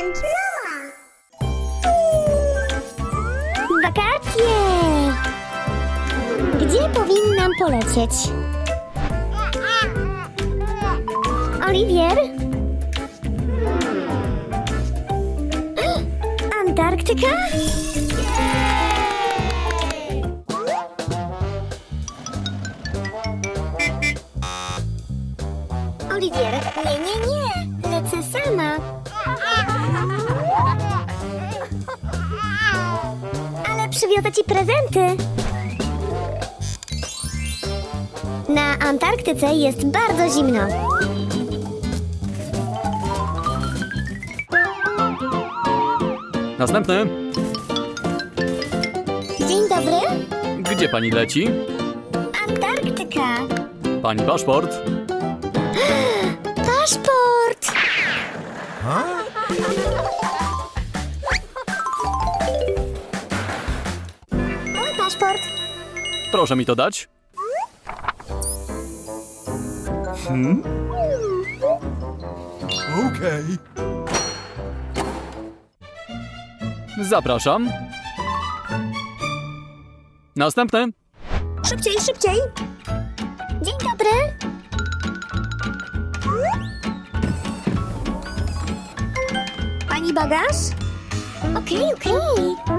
and mama. Wakacje! Gdzie powinnam polecieć? Oliwier? Antarktyka? Przywiozę ci prezenty. Na Antarktyce jest bardzo zimno. Następny. Dzień dobry. Gdzie pani leci? Antarktyka. Pani paszport. Paszport. Proszę mi to dać. Okay. Zapraszam. Następny. Szybciej, szybciej. Dzień dobry. Pani bagaż? Okej, okej.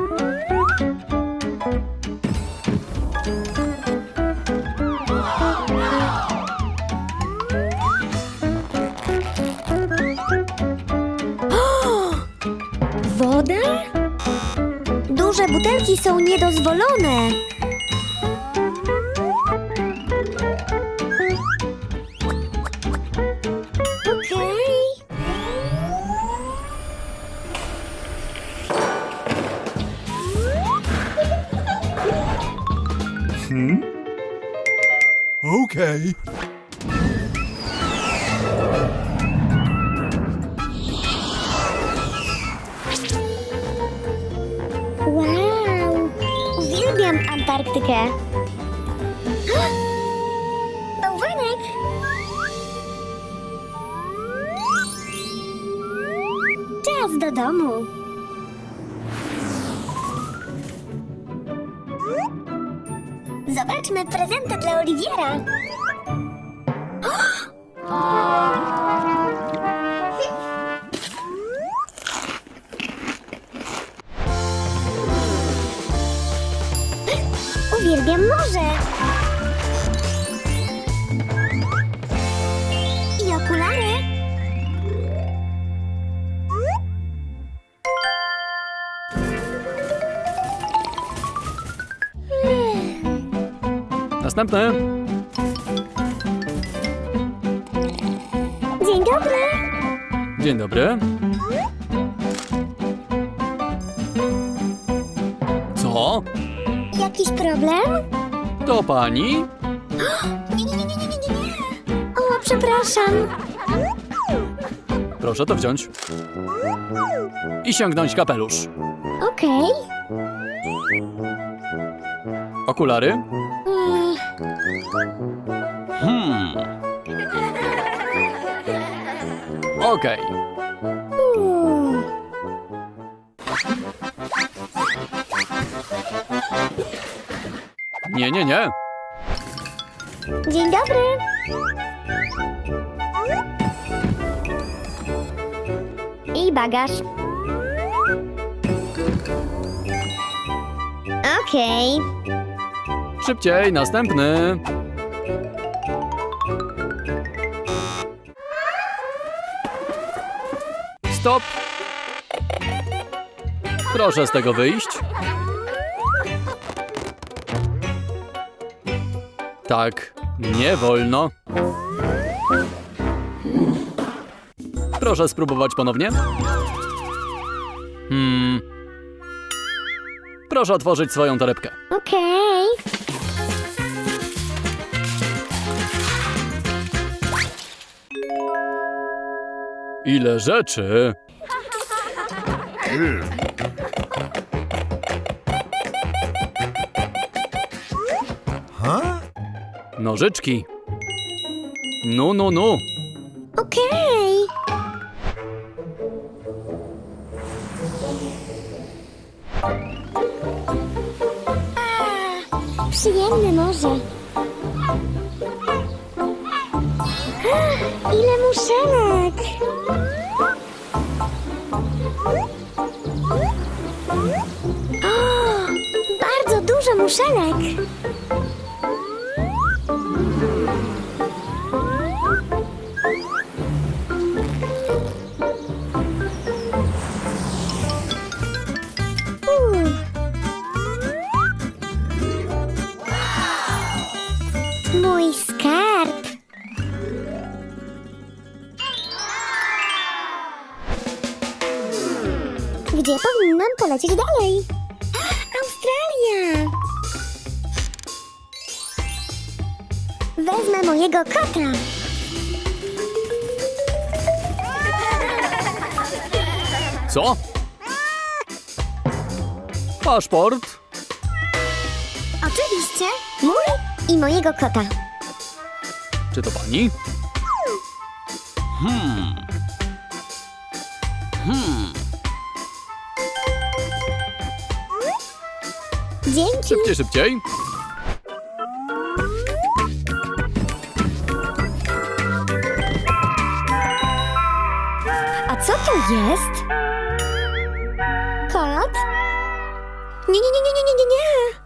O! Woda? Duże butelki są niedozwolone. Okej. Okay. Antarktykę. Bałwanek! Czas do domu. Zobaczmy prezenty dla Oliwiera. Następny. Dzień dobry. Dzień dobry. Co? Jakiś problem? To pani? Nie, nie, nie, nie, nie, nie, nie. O, przepraszam. Proszę to wziąć. I sięgnąć kapelusz. Okej. Okulary. Mm, Hmm. Okej. uuu. Nie, nie, nie. Dzień dobry. I bagaż. Okej. Szybciej, następny. Stop. Proszę z tego wyjść. Tak, nie wolno. Proszę spróbować ponownie. Hmm. Proszę otworzyć swoją torebkę. Okej. Ile rzeczy! Nożyczki. No, no, no. Okej. Przyjemne morze. Ile muszelek! O, bardzo dużo muszelek. Gdzie powinnam polecieć dalej? Australia! Wezmę mojego kota. Co? Paszport? Oczywiście, mój i mojego kota. Czy to pani? Hmm. Hmm. Dzięki. Szybciej, szybciej. A co to jest? Kot? Nie, nie, nie, nie, nie, nie, nie,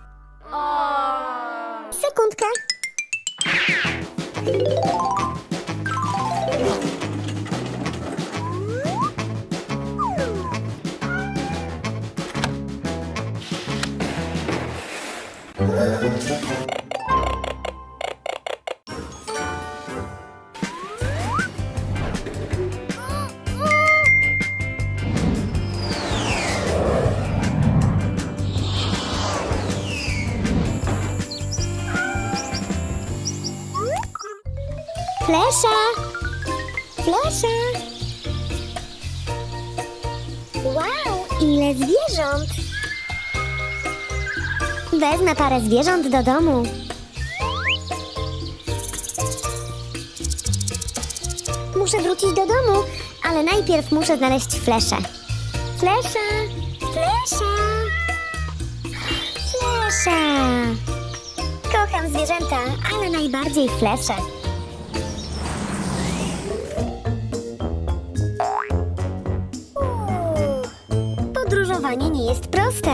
Flesza! Flesza! Wow, ile zwierząt! Wezmę parę zwierząt do domu. Muszę wrócić do domu, ale najpierw muszę znaleźć fleszę. Flesza! Flesza! Flesza! Kocham zwierzęta, ale najbardziej flesze. Podróżowanie nie jest proste.